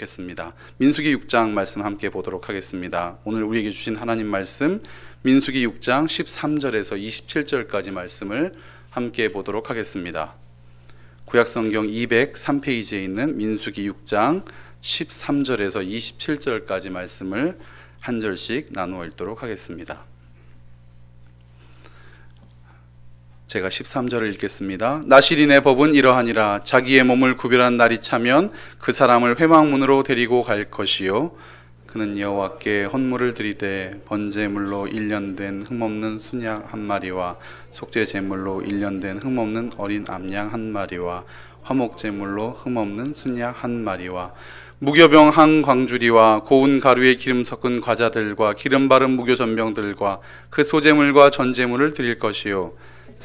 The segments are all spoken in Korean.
좋겠습니다. 민수기 6장 말씀 함께 보도록 하겠습니다. 오늘 우리에게 주신 하나님 말씀 민수기 6장 13절에서 27절까지 말씀을 함께 보도록 하겠습니다. 구약 성경 203페이지에 있는 민수기 6장 13절에서 27절까지 말씀을 한 절씩 나누어 읽도록 하겠습니다. 제가 13절을 읽겠습니다. 나시린의 법은 이러하니라. 자기의 몸을 구별한 날이 차면 그 사람을 회망문으로 데리고 갈 것이요. 그는 여호와께 헌물을 드리되 번제물로 일년된 흠없는 순양 한 마리와 속죄 제물로 일년된 흠없는 어린 암양 한 마리와 화목 제물로 흠없는 순양 한 마리와 무교병 한 광주리와 고운 가루에 기름 섞은 과자들과 기름 바른 무교 전병들과 그 소제물과 전제물을 드릴 것이요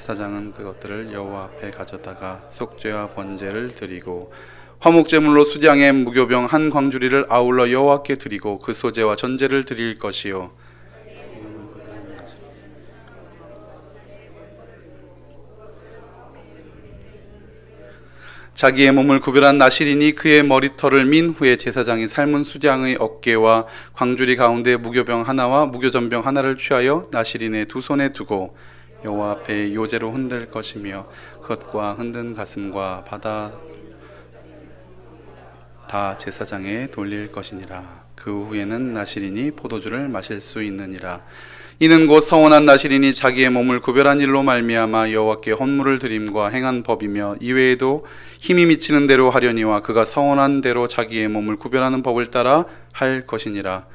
사장은 그것들을 여호와 앞에 가져다가 속죄와 번제를 드리고 화목제물로 수장의 무교병 한 광주리를 아울러 여호와께 드리고 그 소제와 전제를 드릴 것이요. 자기의 몸을 구별한 나시린이 그의 머리털을 민 후에 제사장이 삶은 수장의 어깨와 광주리 가운데 무교병 하나와 무교전병 하나를 취하여 나시린의 두 손에 두고 여호와 앞에 요제로 흔들 것이며 그것과 흔든 가슴과 바다 다 제사장에 돌릴 것이니라. 그 후에는 나시린이 포도주를 마실 수 있느니라. 이는 곧 서원한 나시린이 자기의 몸을 구별한 일로 말미암아 여호와께 헌물을 드림과 행한 법이며 이외에도 힘이 미치는 대로 하려니와 그가 서원한 대로 자기의 몸을 구별하는 법을 따라 할 것이니라.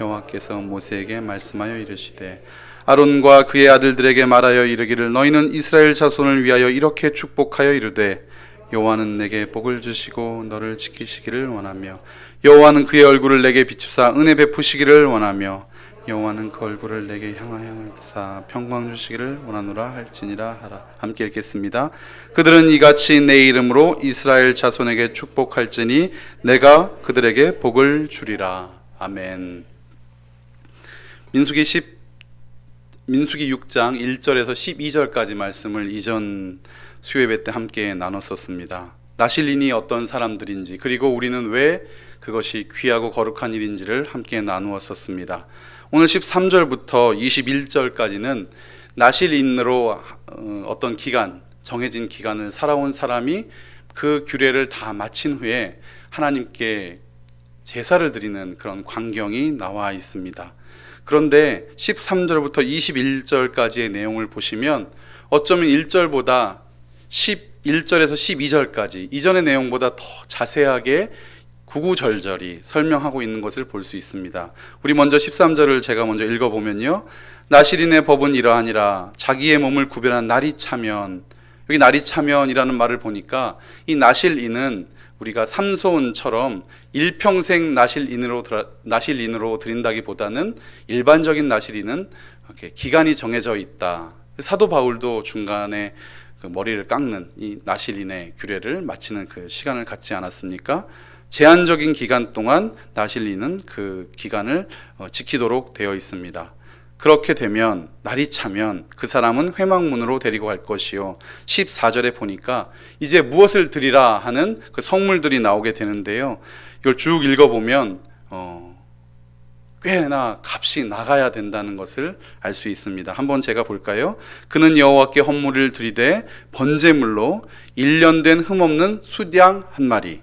여호와께서 모세에게 말씀하여 이르시되 아론과 그의 아들들에게 말하여 이르기를 너희는 이스라엘 자손을 위하여 이렇게 축복하여 이르되 여호와는 내게 복을 주시고 너를 지키시기를 원하며 여호와는 그의 얼굴을 내게 비추사 은혜 베푸시기를 원하며 여호와는 그 얼굴을 내게 향하사 평강 주시기를 원하노라 할지니라 하라 함께 읽겠습니다. 그들은 이같이 내 이름으로 이스라엘 자손에게 축복할지니 내가 그들에게 복을 주리라 아멘. 민수기 10 민수기 6장 1절에서 12절까지 말씀을 이전 수요예배 때 함께 나눴었습니다. 나실린이 어떤 사람들인지 그리고 우리는 왜 그것이 귀하고 거룩한 일인지를 함께 나누었었습니다. 오늘 13절부터 21절까지는 나실인으로 어, 어떤 기간 정해진 기간을 살아온 사람이 그 규례를 다 마친 후에 하나님께 제사를 드리는 그런 광경이 나와 있습니다. 그런데 13절부터 21절까지의 내용을 보시면 어쩌면 1절보다 11절에서 12절까지 이전의 내용보다 더 자세하게 구구절절히 설명하고 있는 것을 볼 수 있습니다. 우리 먼저 13절을 제가 먼저 읽어보면요. 나시린의 법은 이러하니라 자기의 몸을 구별한 날이 차면 여기 날이 차면이라는 말을 보니까 이 나실인은 우리가 삼소은처럼 일평생 나실인으로 나실인으로 드린다기보다는 일반적인 나실인은 이렇게 기간이 정해져 있다. 사도 바울도 중간에 그 머리를 깎는 이 나실인의 규례를 마치는 그 시간을 갖지 않았습니까? 제한적인 기간 동안 나실리는 그 기간을 어, 지키도록 되어 있습니다. 그렇게 되면 날이 차면 그 사람은 회막문으로 데리고 갈 것이요. 14절에 보니까 이제 무엇을 드리라 하는 그 성물들이 나오게 되는데요. 이걸 쭉 읽어보면 어, 꽤나 값이 나가야 된다는 것을 알 수 있습니다. 한번 제가 볼까요? 그는 여호와께 헌물을 드리되 번제물로 1년 된 흠없는 수양 한 마리,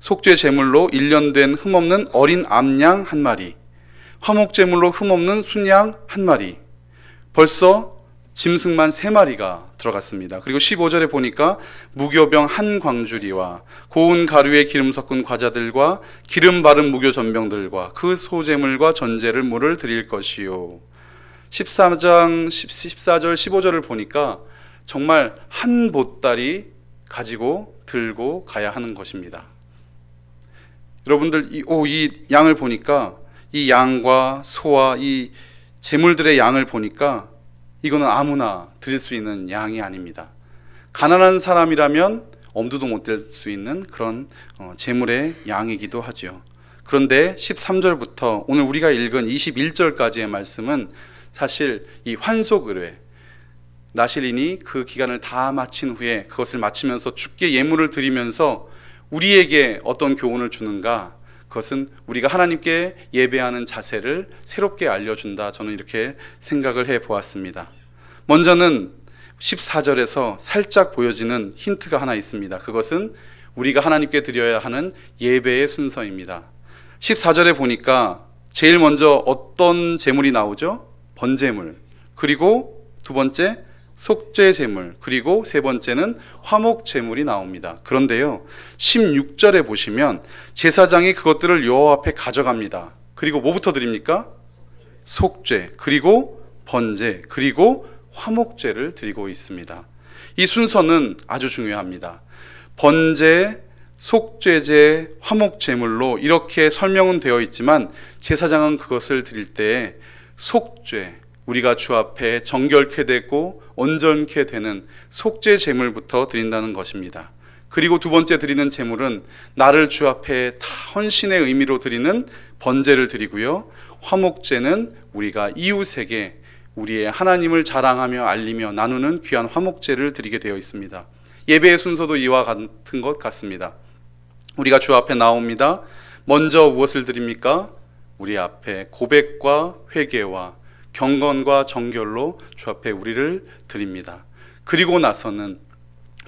속죄 제물로 1년 된 흠없는 어린 암양 한 마리, 화목 제물로 흠없는 순양 한 마리. 벌써 짐승만 세 마리가 들어갔습니다. 그리고 15절에 보니까 무교병 한 광주리와 고운 가루에 기름 섞은 과자들과 기름 바른 무교 전병들과 그 소재물과 전제를 물을 드릴 것이요. 14장 14절 15절을 보니까 정말 한 보따리 가지고 들고 가야 하는 것입니다. 여러분들 이, 오, 이 양을 보니까 이 양과 소와 이 재물들의 양을 보니까 이거는 아무나 드릴 수 있는 양이 아닙니다. 가난한 사람이라면 엄두도 못댈수 있는 그런 어, 재물의 양이기도 하지요. 그런데 13절부터 오늘 우리가 읽은 21절까지의 말씀은 사실 이 환속 의뢰 나실인이 그 기간을 다 마친 후에 그것을 마치면서 죽게 예물을 드리면서 우리에게 어떤 교훈을 주는가 그것은 우리가 하나님께 예배하는 자세를 새롭게 알려준다. 저는 이렇게 생각을 해 보았습니다. 먼저는 14절에서 살짝 보여지는 힌트가 하나 있습니다. 그것은 우리가 하나님께 드려야 하는 예배의 순서입니다. 14절에 보니까 제일 먼저 어떤 제물이 나오죠? 번제물. 그리고 두 번째 속죄 제물. 그리고 세 번째는 화목 제물이 나옵니다. 그런데요. 16절에 보시면 제사장이 그것들을 여호와 앞에 가져갑니다. 그리고 뭐부터 드립니까? 속죄. 그리고 번제. 그리고 화목제를 드리고 있습니다. 이 순서는 아주 중요합니다. 번제, 속죄제, 화목제물로 이렇게 설명은 되어 있지만 제사장은 그것을 드릴 때 속죄, 우리가 주 앞에 정결케 되고 온전케 되는 속죄 제물부터 드린다는 것입니다. 그리고 두 번째 드리는 제물은 나를 주 앞에 다 헌신의 의미로 드리는 번제를 드리고요. 화목제는 우리가 이웃에게 우리의 하나님을 자랑하며 알리며 나누는 귀한 화목제를 드리게 되어 있습니다. 예배의 순서도 이와 같은 것 같습니다. 우리가 주 앞에 나옵니다. 먼저 무엇을 드립니까? 우리 앞에 고백과 회개와 경건과 정결로 주 앞에 우리를 드립니다. 그리고 나서는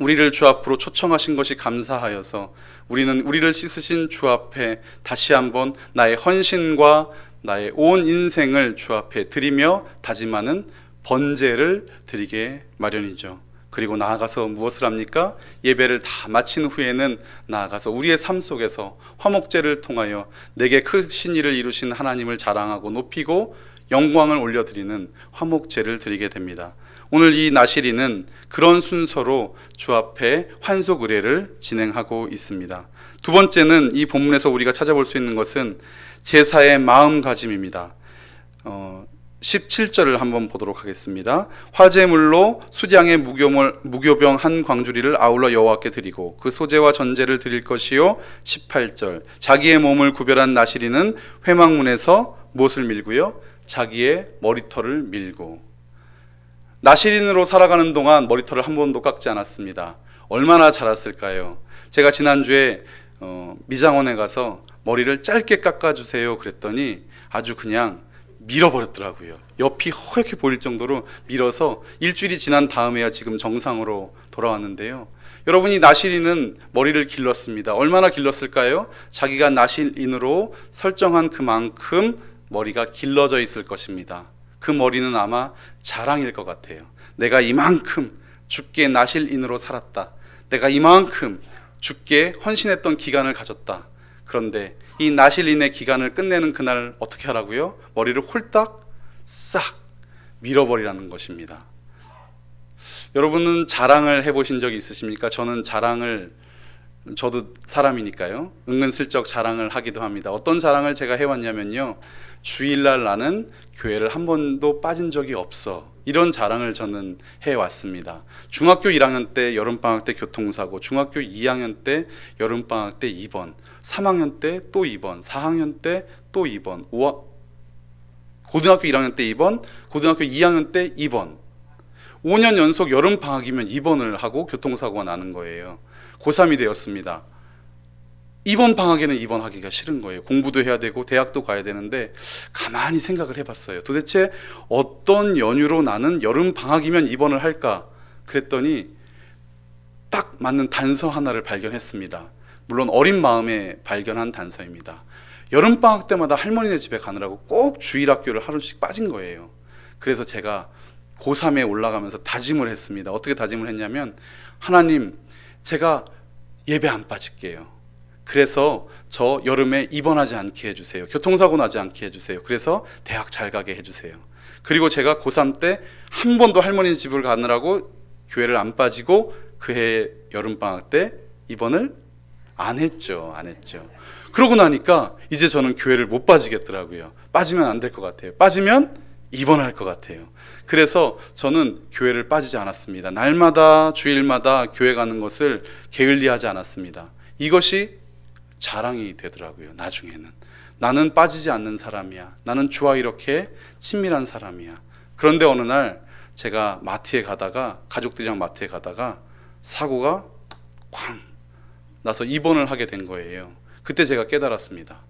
우리를 주 앞으로 초청하신 것이 감사하여서 우리는 우리를 씻으신 주 앞에 다시 한번 나의 헌신과 나의 온 인생을 주 앞에 드리며 다짐하는 번제를 드리게 마련이죠. 그리고 나아가서 무엇을 합니까? 예배를 다 마친 후에는 나아가서 우리의 삶 속에서 화목제를 통하여 내게 크신 일을 이루신 하나님을 자랑하고 높이고 영광을 올려드리는 화목제를 드리게 됩니다. 오늘 이 나시리는 그런 순서로 주 앞에 환속 의례를 진행하고 있습니다. 두 번째는 이 본문에서 우리가 찾아볼 수 있는 것은 제사의 마음가짐입니다. 어, 17절을 한번 보도록 하겠습니다. 화제물로 수장의 무교물, 무교병 한 광주리를 아울러 여호와께 드리고 그 소재와 전제를 드릴 것이요. 18절 자기의 몸을 구별한 나시리는 회막문에서 무엇을 밀고요? 자기의 머리털을 밀고 나시린으로 살아가는 동안 머리털을 한 번도 깎지 않았습니다. 얼마나 자랐을까요? 제가 지난주에 어, 미장원에 가서 머리를 짧게 깎아주세요 그랬더니 아주 그냥 밀어버렸더라고요. 옆이 허옇게 보일 정도로 밀어서 일주일이 지난 다음에야 지금 정상으로 돌아왔는데요. 여러분이 나실인은 머리를 길렀습니다. 얼마나 길렀을까요? 자기가 나실인으로 설정한 그만큼 머리가 길러져 있을 것입니다. 그 머리는 아마 자랑일 것 같아요. 내가 이만큼 죽게 나실인으로 살았다. 내가 이만큼 죽게 헌신했던 기간을 가졌다. 그런데 이 나실인의 기간을 끝내는 그날 어떻게 하라고요? 머리를 홀딱 싹 밀어버리라는 것입니다. 여러분은 자랑을 해보신 적이 있으십니까? 저는 자랑을 저도 사람이니까요. 은근슬쩍 자랑을 하기도 합니다. 어떤 자랑을 제가 해왔냐면요. 주일날 나는 교회를 한 번도 빠진 적이 없어. 이런 자랑을 저는 해왔습니다. 중학교 1학년 때 여름방학 때 교통사고, 중학교 2학년 때 여름방학 때 2번, 3학년 때 또 2번, 4학년 때 또 2번, 5학, 고등학교 1학년 때 2번, 고등학교 2학년 때 2번. 5년 연속 여름방학이면 2번을 하고 교통사고가 나는 거예요. 고3이 되었습니다. 이번 방학에는 입원하기가 싫은 거예요. 공부도 해야 되고 대학도 가야 되는데 가만히 생각을 해봤어요. 도대체 어떤 연유로 나는 여름 방학이면 입원을 할까? 그랬더니 딱 맞는 단서 하나를 발견했습니다. 물론 어린 마음에 발견한 단서입니다. 여름 방학 때마다 할머니네 집에 가느라고 꼭 주일 학교를 하루씩 빠진 거예요. 그래서 제가 고3에 올라가면서 다짐을 했습니다. 어떻게 다짐을 했냐면 하나님 제가 예배 안 빠질게요. 그래서 저 여름에 입원하지 않게 해주세요. 교통사고 나지 않게 해주세요. 그래서 대학 잘 가게 해주세요. 그리고 제가 고3 때 한 번도 할머니 집을 가느라고 교회를 안 빠지고 그해 여름방학 때 입원을 안 했죠. 안 했죠. 그러고 나니까 이제 저는 교회를 못 빠지겠더라고요. 빠지면 안 될 것 같아요. 빠지면 입원할 것 같아요. 그래서 저는 교회를 빠지지 않았습니다. 날마다 주일마다 교회 가는 것을 게을리하지 않았습니다. 이것이 자랑이 되더라고요. 나중에는 나는 빠지지 않는 사람이야. 나는 주와 이렇게 친밀한 사람이야. 그런데 어느 날 제가 마트에 가다가 가족들이랑 마트에 가다가 사고가 쾅 나서 입원을 하게 된 거예요. 그때 제가 깨달았습니다.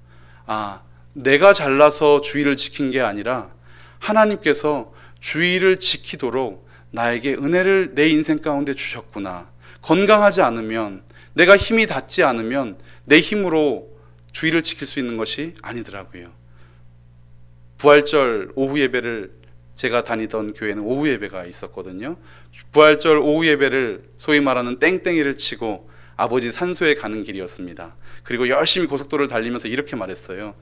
아, 내가 잘나서 주의를 지킨 게 아니라 하나님께서 주의를 지키도록 나에게 은혜를 내 인생 가운데 주셨구나. 건강하지 않으면 내가 힘이 닿지 않으면 내 힘으로 주의를 지킬 수 있는 것이 아니더라고요. 부활절 오후 예배를 제가 다니던 교회는 오후 예배가 있었거든요. 부활절 오후 예배를 소위 말하는 땡땡이를 치고 아버지 산소에 가는 길이었습니다. 그리고 열심히 고속도로를 달리면서 이렇게 말했어요.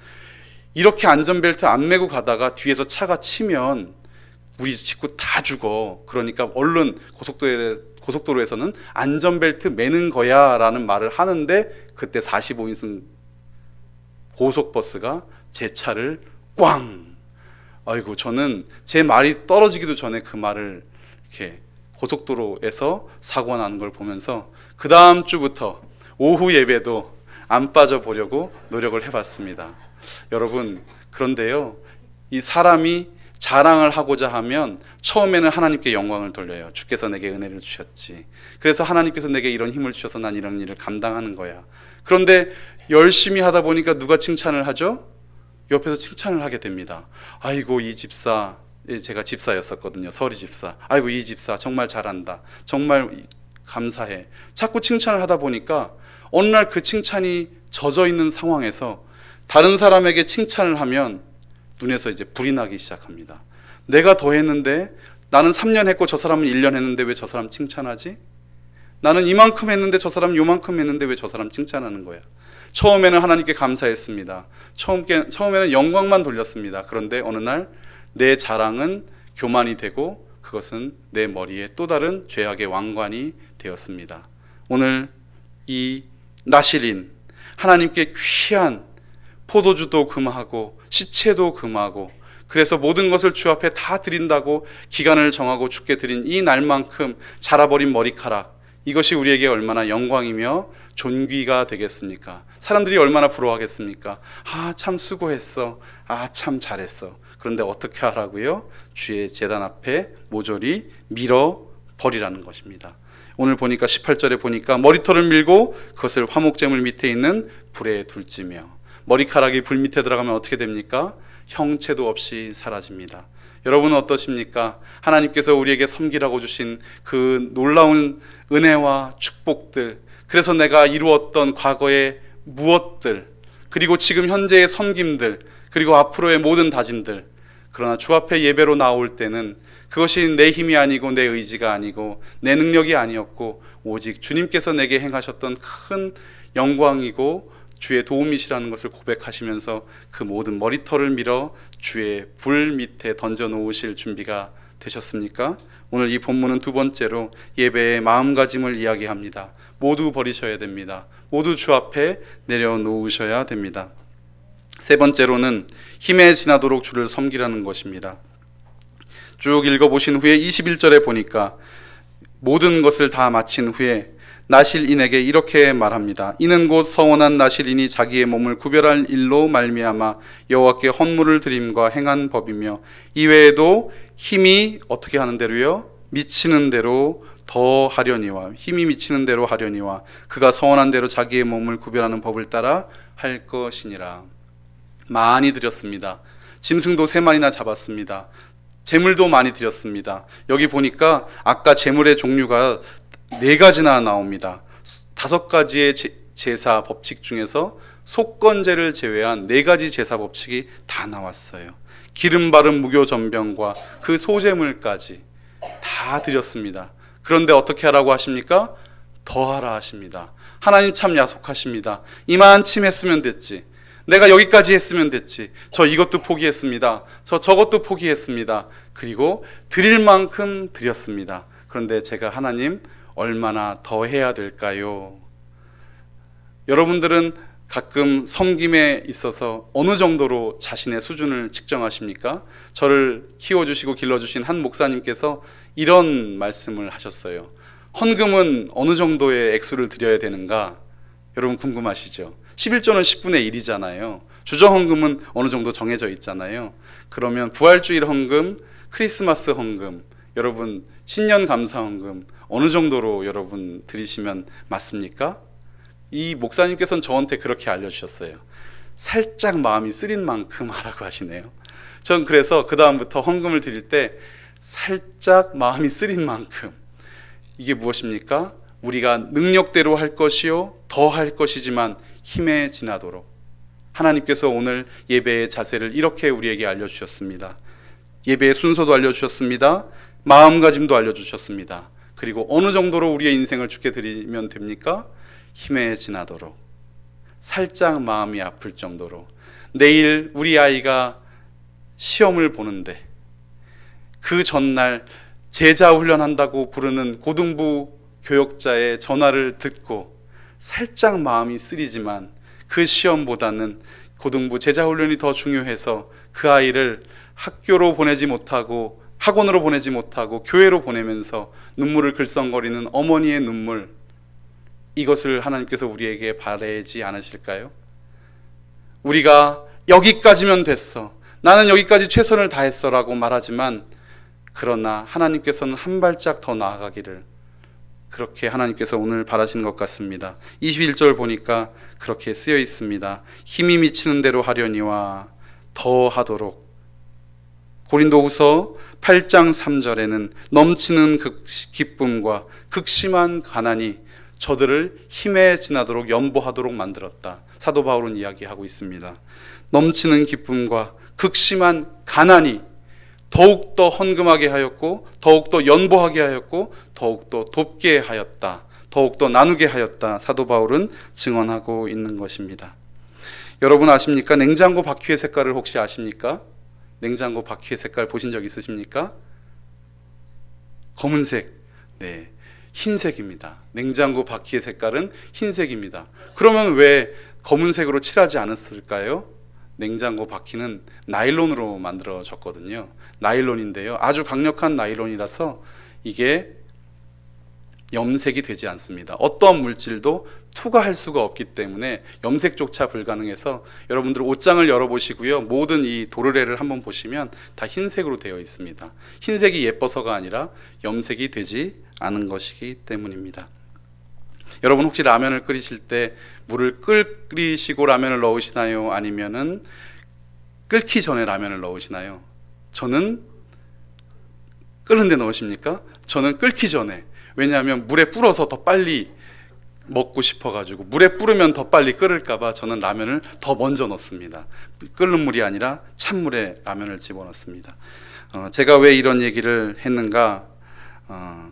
이렇게 안전벨트 안 매고 가다가 뒤에서 차가 치면 우리 식구 다 죽어. 그러니까 얼른 고속도로에, 고속도로에서는 안전벨트 매는 거야 라는 말을 하는데 그때 45인승 고속버스가 제 차를 꽝! 아이고, 저는 제 말이 떨어지기도 전에 그 말을 이렇게 고속도로에서 사고가 나는 걸 보면서 그 다음 주부터 오후 예배도 안 빠져보려고 노력을 해봤습니다. 여러분, 그런데요, 이 사람이 자랑을 하고자 하면 처음에는 하나님께 영광을 돌려요. 주께서 내게 은혜를 주셨지. 그래서 하나님께서 내게 이런 힘을 주셔서 난 이런 일을 감당하는 거야. 그런데 열심히 하다 보니까 누가 칭찬을 하죠? 옆에서 칭찬을 하게 됩니다. 아이고 이 집사 예, 제가 집사였었거든요. 서리 집사. 아이고 이 집사 정말 잘한다. 정말 감사해. 자꾸 칭찬을 하다 보니까 어느 날 그 칭찬이 젖어 있는 상황에서 다른 사람에게 칭찬을 하면 눈에서 이제 불이 나기 시작합니다. 내가 더 했는데 나는 3년 했고 저 사람은 1년 했는데 왜 저 사람 칭찬하지? 나는 이만큼 했는데 저 사람 요만큼 했는데 왜 저 사람 칭찬하는 거야? 처음에는 하나님께 감사했습니다. 처음, 처음에는 영광만 돌렸습니다. 그런데 어느 날 내 자랑은 교만이 되고 그것은 내 머리에 또 다른 죄악의 왕관이 되었습니다. 오늘 이 나실인 하나님께 귀한 포도주도 금하고 시체도 금하고 그래서 모든 것을 주 앞에 다 드린다고 기간을 정하고 죽게 드린 이 날만큼 자라버린 머리카락 이것이 우리에게 얼마나 영광이며 존귀가 되겠습니까? 사람들이 얼마나 부러워하겠습니까? 아, 참 수고했어. 아, 참 잘했어. 그런데 어떻게 하라고요? 주의 재단 앞에 모조리 밀어 버리라는 것입니다. 오늘 보니까 18절에 보니까 머리털을 밀고 그것을 화목제물 밑에 있는 불에 둘지며 머리카락이 불 밑에 들어가면 어떻게 됩니까? 형체도 없이 사라집니다. 여러분은 어떠십니까? 하나님께서 우리에게 섬기라고 주신 그 놀라운 은혜와 축복들, 그래서 내가 이루었던 과거의 무엇들, 그리고 지금 현재의 섬김들, 그리고 앞으로의 모든 다짐들, 그러나 주 앞에 예배로 나올 때는 그것이 내 힘이 아니고 내 의지가 아니고 내 능력이 아니었고 오직 주님께서 내게 행하셨던 큰 영광이고 주의 도움이시라는 것을 고백하시면서 그 모든 머리털을 밀어 주의 불 밑에 던져 놓으실 준비가 되셨습니까? 오늘 이 본문은 두 번째로 예배의 마음가짐을 이야기합니다. 모두 버리셔야 됩니다. 모두 주 앞에 내려놓으셔야 됩니다. 세 번째로는 힘에 지나도록 주를 섬기라는 것입니다. 쭉 읽어보신 후에 21절에 보니까 모든 것을 다 마친 후에 나실인에게 이렇게 말합니다. 이는 곧 서원한 나실인이 자기의 몸을 구별할 일로 말미암아 여호와께 헌물을 드림과 행한 법이며 이외에도 힘이 어떻게 하는 대로요? 미치는 대로 더 하려니와 힘이 미치는 대로 하려니와 그가 서원한 대로 자기의 몸을 구별하는 법을 따라 할 것이니라. 많이 드렸습니다. 짐승도 세 마리나 잡았습니다. 재물도 많이 드렸습니다. 여기 보니까 아까 재물의 종류가 네 가지나 나옵니다. 다섯 가지의 제, 제사 법칙 중에서 속건제를 제외한 네 가지 제사 법칙이 다 나왔어요. 기름 바른 무교 전병과 그 소재물까지 다 드렸습니다. 그런데 어떻게 하라고 하십니까? 더하라 하십니다. 하나님 참 야속하십니다. 이만침 했으면 됐지. 내가 여기까지 했으면 됐지. 저 이것도 포기했습니다. 저 저것도 포기했습니다. 그리고 드릴 만큼 드렸습니다. 그런데 제가 하나님 얼마나 더 해야 될까요? 여러분들은 가끔 섬김에 있어서 어느 정도로 자신의 수준을 측정하십니까? 저를 키워주시고 길러주신 한 목사님께서 이런 말씀을 하셨어요. 헌금은 어느 정도의 액수를 드려야 되는가? 여러분 궁금하시죠? 11조는 10분의 1이잖아요. 주정 헌금은 어느 정도 정해져 있잖아요. 그러면 부활주일 헌금, 크리스마스 헌금, 여러분 신년 감사 헌금 어느 정도로 여러분 드리시면 맞습니까? 이 목사님께서는 저한테 그렇게 알려주셨어요. 살짝 마음이 쓰린 만큼 하라고 하시네요. 전 그래서 그 다음부터 헌금을 드릴 때 살짝 마음이 쓰린 만큼 이게 무엇입니까? 우리가 능력대로 할 것이요 더 할 것이지만 힘에 지나도록 하나님께서 오늘 예배의 자세를 이렇게 우리에게 알려주셨습니다. 예배의 순서도 알려주셨습니다. 마음가짐도 알려주셨습니다. 그리고 어느 정도로 우리의 인생을 주께 드리면 됩니까? 힘에 지나도록 살짝 마음이 아플 정도로 내일 우리 아이가 시험을 보는데 그 전날 제자 훈련한다고 부르는 고등부 교역자의 전화를 듣고 살짝 마음이 쓰리지만 그 시험보다는 고등부 제자 훈련이 더 중요해서 그 아이를 학교로 보내지 못하고 학원으로 보내지 못하고 교회로 보내면서 눈물을 글썽거리는 어머니의 눈물 이것을 하나님께서 우리에게 바라지 않으실까요? 우리가 여기까지면 됐어. 나는 여기까지 최선을 다했어라고 말하지만 그러나 하나님께서는 한 발짝 더 나아가기를 그렇게 하나님께서 오늘 바라시는 것 같습니다. 21절 보니까 그렇게 쓰여 있습니다. 힘이 미치는 대로 하려니와 더 하도록 고린도후서 8장 3절에는 넘치는 극- 기쁨과 극심한 가난이 저들을 힘에 지나도록 연보하도록 만들었다. 사도 바울은 이야기하고 있습니다. 넘치는 기쁨과 극심한 가난이 더욱더 헌금하게 하였고 더욱더 연보하게 하였고 더욱더 돕게 하였다. 더욱더 나누게 하였다. 사도 바울은 증언하고 있는 것입니다. 여러분 아십니까? 냉장고 바퀴의 색깔을 혹시 아십니까? 냉장고 바퀴의 색깔 보신 적 있으십니까? 검은색. 네. 흰색입니다. 냉장고 바퀴의 색깔은 흰색입니다. 그러면 왜 검은색으로 칠하지 않았을까요? 냉장고 바퀴는 나일론으로 만들어졌거든요. 나일론인데요. 아주 강력한 나일론이라서 이게 염색이 되지 않습니다. 어떠한 물질도 투과할 수가 없기 때문에 염색조차 불가능해서 여러분들 옷장을 열어보시고요. 모든 이 도르래를 한번 보시면 다 흰색으로 되어 있습니다. 흰색이 예뻐서가 아니라 염색이 되지 않은 것이기 때문입니다. 여러분 혹시 라면을 끓이실 때 물을 끓이시고 라면을 넣으시나요? 아니면은 끓기 전에 라면을 넣으시나요? 저는 끓는데 넣으십니까? 저는 끓기 전에. 왜냐하면 물에 불어서 더 빨리 먹고 싶어가지고 물에 뿌르면 더 빨리 끓을까봐 저는 라면을 더 먼저 넣습니다. 끓는 물이 아니라 찬물에 라면을 집어넣습니다. 어, 제가 왜 이런 얘기를 했는가? 어,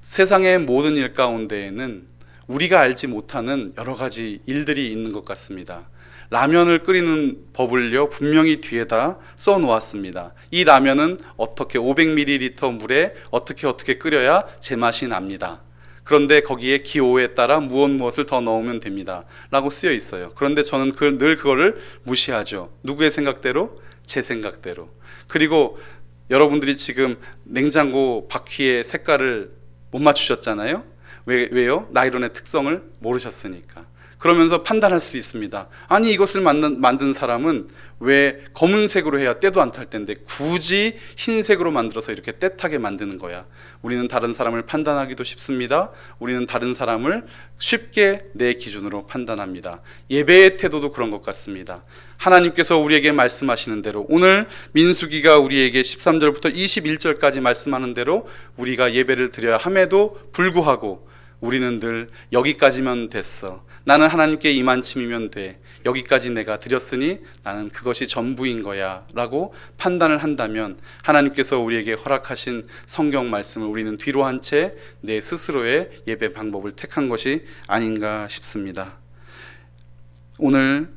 세상의 모든 일 가운데에는 우리가 알지 못하는 여러 가지 일들이 있는 것 같습니다. 라면을 끓이는 법을요 분명히 뒤에다 써 놓았습니다. 이 라면은 어떻게 500ml 물에 어떻게 어떻게 끓여야 제맛이 납니다. 그런데 거기에 기호에 따라 무엇 무엇을 더 넣으면 됩니다. 라고 쓰여 있어요. 그런데 저는 그, 늘 그거를 무시하죠. 누구의 생각대로? 제 생각대로. 그리고 여러분들이 지금 냉장고 바퀴의 색깔을 못 맞추셨잖아요. 왜, 왜요? 나이론의 특성을 모르셨으니까. 그러면서 판단할 수 있습니다. 아니 이것을 만든, 만든 사람은 왜 검은색으로 해야 때도 안 탈 텐데 굳이 흰색으로 만들어서 이렇게 때타게 만드는 거야. 우리는 다른 사람을 판단하기도 쉽습니다. 우리는 다른 사람을 쉽게 내 기준으로 판단합니다. 예배의 태도도 그런 것 같습니다. 하나님께서 우리에게 말씀하시는 대로 오늘 민수기가 우리에게 13절부터 21절까지 말씀하는 대로 우리가 예배를 드려야 함에도 불구하고 우리는 늘 여기까지면 됐어. 나는 하나님께 이만침이면 돼. 여기까지 내가 드렸으니 나는 그것이 전부인 거야. 라고 판단을 한다면 하나님께서 우리에게 허락하신 성경 말씀을 우리는 뒤로 한 채 내 스스로의 예배 방법을 택한 것이 아닌가 싶습니다. 오늘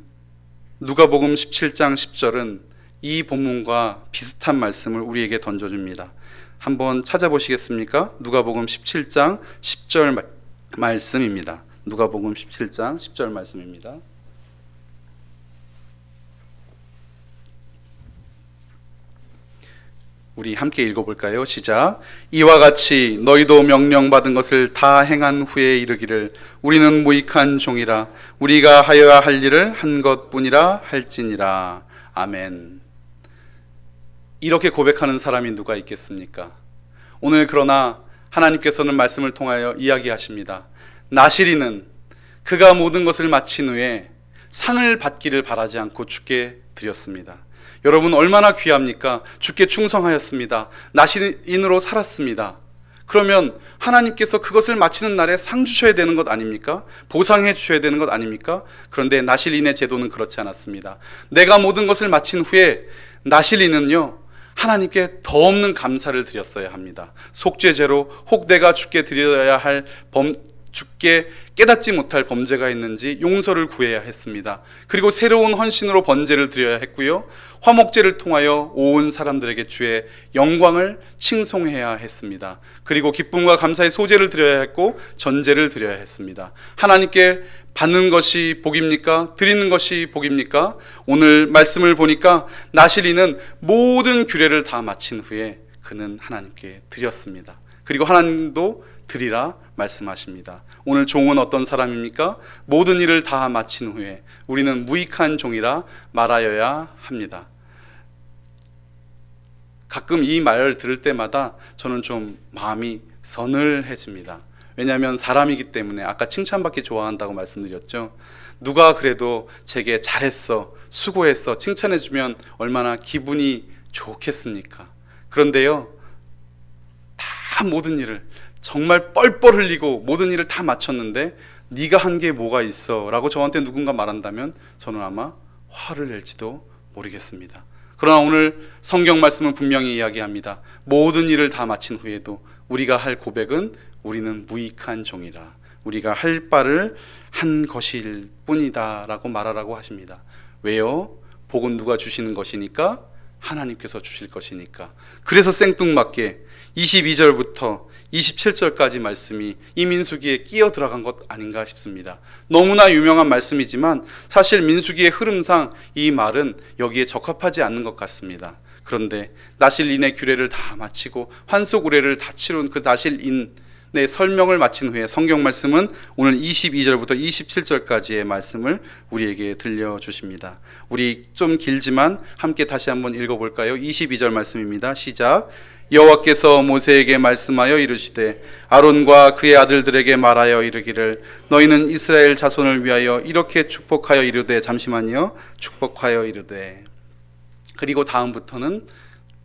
누가복음 17장 10절은 이 본문과 비슷한 말씀을 우리에게 던져줍니다. 한번 찾아보시겠습니까? 누가복음 17장 10절 말- 말씀입니다. 누가복음 17장 10절 말씀입니다. 우리 함께 읽어볼까요? 시작. 이와 같이 너희도 명령받은 것을 다 행한 후에 이르기를 우리는 무익한 종이라 우리가 하여야 할 일을 한 것뿐이라 할지니라. 아멘. 이렇게 고백하는 사람이 누가 있겠습니까? 오늘 그러나 하나님께서는 말씀을 통하여 이야기하십니다. 나시리는 그가 모든 것을 마친 후에 상을 받기를 바라지 않고 주께 드렸습니다. 여러분 얼마나 귀합니까? 주께 충성하였습니다. 나시인으로 살았습니다. 그러면 하나님께서 그것을 마치는 날에 상 주셔야 되는 것 아닙니까? 보상해 주셔야 되는 것 아닙니까? 그런데 나실인의 제도는 그렇지 않았습니다. 내가 모든 것을 마친 후에 나실인은요, 하나님께 더 없는 감사를 드렸어야 합니다. 속죄제로 혹 내가 주께 드려야 할 범, 주께 깨닫지 못할 범죄가 있는지 용서를 구해야 했습니다. 그리고 새로운 헌신으로 번제를 드려야 했고요. 화목제를 통하여 온 사람들에게 주의 영광을 칭송해야 했습니다. 그리고 기쁨과 감사의 소제를 드려야 했고 전제를 드려야 했습니다. 하나님께 받는 것이 복입니까? 드리는 것이 복입니까? 오늘 말씀을 보니까 나실이는 모든 규례를 다 마친 후에 그는 하나님께 드렸습니다. 그리고 하나님도 드리라 말씀하십니다. 오늘 종은 어떤 사람입니까? 모든 일을 다 마친 후에 우리는 무익한 종이라 말하여야 합니다. 가끔 이 말을 들을 때마다 저는 좀 마음이 서늘해집니다. 왜냐하면 사람이기 때문에 아까 칭찬받기 좋아한다고 말씀드렸죠. 누가 그래도 제게 잘했어, 수고했어, 칭찬해주면 얼마나 기분이 좋겠습니까? 그런데요, 다 모든 일을 정말 뻘뻘 흘리고 모든 일을 다 마쳤는데 네가 한 게 뭐가 있어라고 저한테 누군가 말한다면 저는 아마 화를 낼지도 모르겠습니다. 그러나 오늘 성경 말씀은 분명히 이야기합니다. 모든 일을 다 마친 후에도 우리가 할 고백은 우리는 무익한 종이라 우리가 할 바를 한 것일 뿐이다라고 말하라고 하십니다. 왜요? 복은 누가 주시는 것이니까 하나님께서 주실 것이니까. 그래서 생뚱맞게 22절부터 27절까지 말씀이 이 민수기에 끼어 들어간 것 아닌가 싶습니다. 너무나 유명한 말씀이지만 사실 민수기의 흐름상 이 말은 여기에 적합하지 않는 것 같습니다. 그런데 나실인의 규례를 다 마치고 환속 우례를 다 치룬 그 나실인 의 설명을 마친 후에 성경 말씀은 오늘 22절부터 27절까지의 말씀을 우리에게 들려 주십니다. 우리 좀 길지만 함께 다시 한번 읽어 볼까요? 22절 말씀입니다. 시작. 여호와께서 모세에게 말씀하여 이르시되 아론과 그의 아들들에게 말하여 이르기를 너희는 이스라엘 자손을 위하여 이렇게 축복하여 이르되 잠시만요. 축복하여 이르되 그리고 다음부터는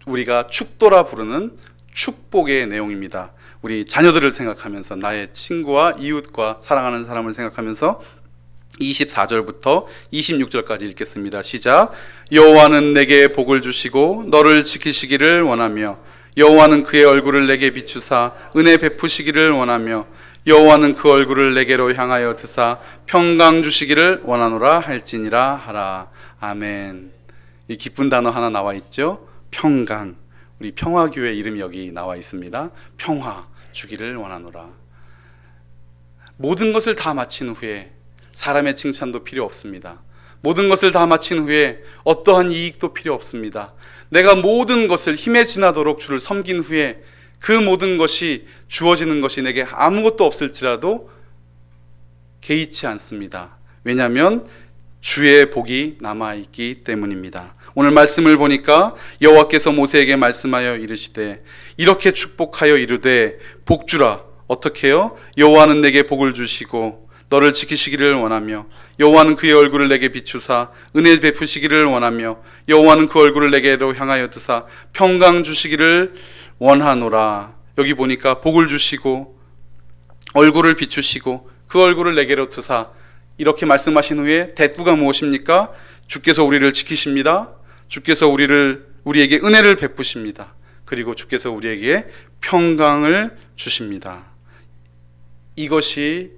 우리가 축도라 부르는 축복의 내용입니다. 우리 자녀들을 생각하면서 나의 친구와 이웃과 사랑하는 사람을 생각하면서 24절부터 26절까지 읽겠습니다. 시작. 여호와는 내게 복을 주시고 너를 지키시기를 원하며 여호와는 그의 얼굴을 내게 비추사 은혜 베푸시기를 원하며 여호와는 그 얼굴을 내게로 향하여 드사 평강 주시기를 원하노라 할지니라 하라. 아멘. 이 기쁜 단어 하나 나와 있죠? 평강. 우리 평화교회 이름이 여기 나와 있습니다. 평화 주기를 원하노라. 모든 것을 다 마친 후에 사람의 칭찬도 필요 없습니다. 모든 것을 다 마친 후에 어떠한 이익도 필요 없습니다. 내가 모든 것을 힘에 지나도록 주를 섬긴 후에 그 모든 것이 주어지는 것이 내게 아무것도 없을지라도 개의치 않습니다. 왜냐하면 주의 복이 남아 있기 때문입니다. 오늘 말씀을 보니까 여호와께서 모세에게 말씀하여 이르시되 이렇게 축복하여 이르되 복주라 어떻게요? 여호와는 내게 복을 주시고 너를 지키시기를 원하며 여호와는 그의 얼굴을 내게 비추사 은혜 베푸시기를 원하며 여호와는 그 얼굴을 내게로 향하여 드사 평강 주시기를 원하노라. 여기 보니까 복을 주시고 얼굴을 비추시고 그 얼굴을 내게로 드사 이렇게 말씀하신 후에 대꾸가 무엇입니까? 주께서 우리를 지키십니다. 주께서 우리를 우리에게 은혜를 베푸십니다. 그리고 주께서 우리에게 평강을 주십니다. 이것이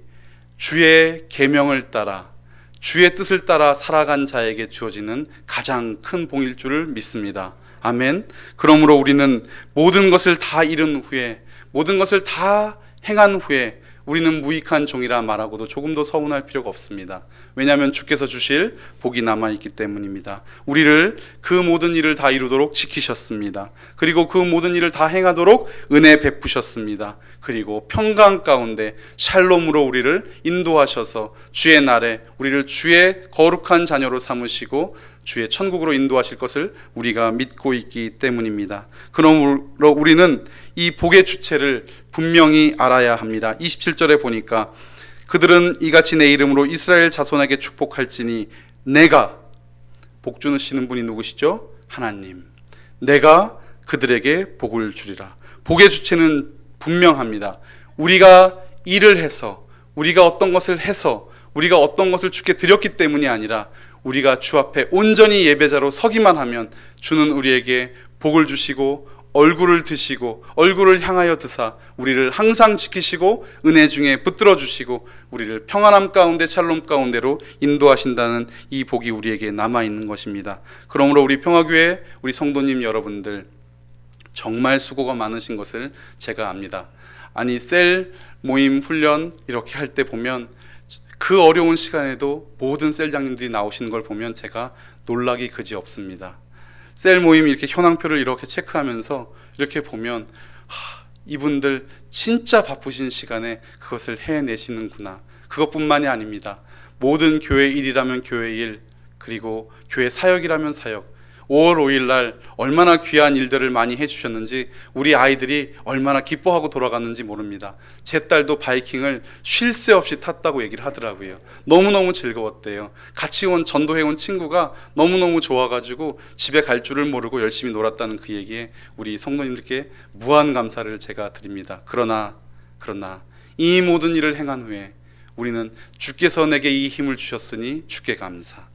주의 계명을 따라 주의 뜻을 따라 살아간 자에게 주어지는 가장 큰 봉일 줄을 믿습니다. 아멘. 그러므로 우리는 모든 것을 다 잃은 후에 모든 것을 다 행한 후에 우리는 무익한 종이라 말하고도 조금도 서운할 필요가 없습니다. 왜냐하면 주께서 주실 복이 남아 있기 때문입니다. 우리를 그 모든 일을 다 이루도록 지키셨습니다. 그리고 그 모든 일을 다 행하도록 은혜 베푸셨습니다. 그리고 평강 가운데 샬롬으로 우리를 인도하셔서 주의 날에 우리를 주의 거룩한 자녀로 삼으시고 주의 천국으로 인도하실 것을 우리가 믿고 있기 때문입니다. 그러므로 우리는 이 복의 주체를 분명히 알아야 합니다. 27절에 보니까 그들은 이같이 내 이름으로 이스라엘 자손에게 축복할지니 내가 복 주시는 분이 누구시죠? 하나님. 내가 그들에게 복을 주리라. 복의 주체는 분명합니다. 우리가 일을 해서 우리가 어떤 것을 해서 우리가 어떤 것을 주께 드렸기 때문이 아니라 우리가 주 앞에 온전히 예배자로 서기만 하면 주는 우리에게 복을 주시고 얼굴을 드시고 얼굴을 향하여 드사 우리를 항상 지키시고 은혜 중에 붙들어 주시고 우리를 평안함 가운데 찰롬 가운데로 인도하신다는 이 복이 우리에게 남아 있는 것입니다. 그러므로 우리 평화교회 우리 성도님 여러분들 정말 수고가 많으신 것을 제가 압니다. 아니 셀 모임 훈련 이렇게 할 때 보면 그 어려운 시간에도 모든 셀장님들이 나오시는 걸 보면 제가 놀라기 그지 없습니다. 셀 모임 이렇게 현황표를 이렇게 체크하면서 이렇게 보면 하, 이분들 진짜 바쁘신 시간에 그것을 해내시는구나. 그것뿐만이 아닙니다. 모든 교회 일이라면 교회 일 그리고 교회 사역이라면 사역 5월 5일 날 얼마나 귀한 일들을 많이 해주셨는지 우리 아이들이 얼마나 기뻐하고 돌아갔는지 모릅니다. 제 딸도 바이킹을 쉴 새 없이 탔다고 얘기를 하더라고요. 너무너무 즐거웠대요. 같이 온 전도해 온 친구가 너무너무 좋아가지고 집에 갈 줄을 모르고 열심히 놀았다는 그 얘기에 우리 성도님들께 무한 감사를 제가 드립니다. 그러나 그러나 이 모든 일을 행한 후에 우리는 주께서 내게 이 힘을 주셨으니 주께 감사.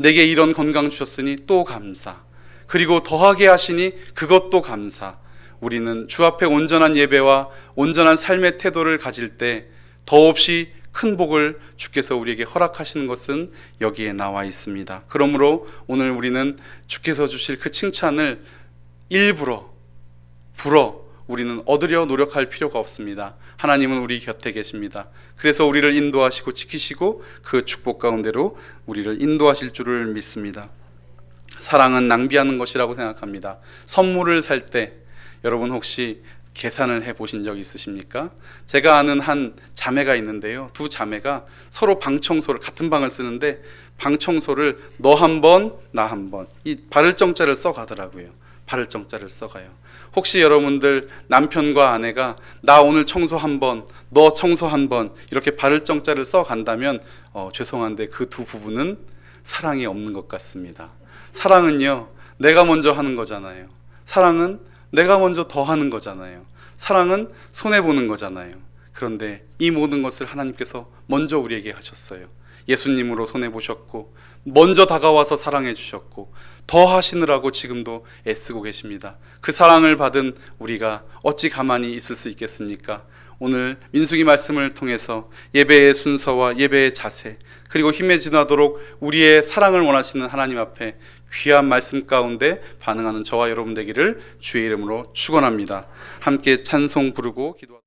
내게 이런 건강 주셨으니 또 감사. 그리고 더하게 하시니 그것도 감사. 우리는 주 앞에 온전한 예배와 온전한 삶의 태도를 가질 때 더없이 큰 복을 주께서 우리에게 허락하시는 것은 여기에 나와 있습니다. 그러므로 오늘 우리는 주께서 주실 그 칭찬을 일부러 불어 우리는 얻으려 노력할 필요가 없습니다. 하나님은 우리 곁에 계십니다. 그래서 우리를 인도하시고 지키시고 그 축복 가운데로 우리를 인도하실 줄을 믿습니다. 사랑은 낭비하는 것이라고 생각합니다. 선물을 살 때 여러분 혹시 계산을 해 보신 적 있으십니까? 제가 아는 한 자매가 있는데요. 두 자매가 서로 방 청소를 같은 방을 쓰는데 방 청소를 너 한 번, 나 한 번. 이 발을 정자를 써 가더라고요. 발을 정자를 써 가요. 혹시 여러분들 남편과 아내가 나 오늘 청소 한 번, 너 청소 한 번 이렇게 발을 정자를 써 간다면 어, 죄송한데 그 두 부부는 사랑이 없는 것 같습니다. 사랑은요, 내가 먼저 하는 거잖아요. 사랑은 내가 먼저 더 하는 거잖아요. 사랑은 손해 보는 거잖아요. 그런데 이 모든 것을 하나님께서 먼저 우리에게 하셨어요. 예수님으로 손해 보셨고, 먼저 다가와서 사랑해 주셨고, 더 하시느라고 지금도 애쓰고 계십니다. 그 사랑을 받은 우리가 어찌 가만히 있을 수 있겠습니까? 오늘 민수기 말씀을 통해서 예배의 순서와 예배의 자세, 그리고 힘에 지나도록 우리의 사랑을 원하시는 하나님 앞에 귀한 말씀 가운데 반응하는 저와 여러분 되기를 주의 이름으로 축원합니다. 함께 찬송 부르고 기도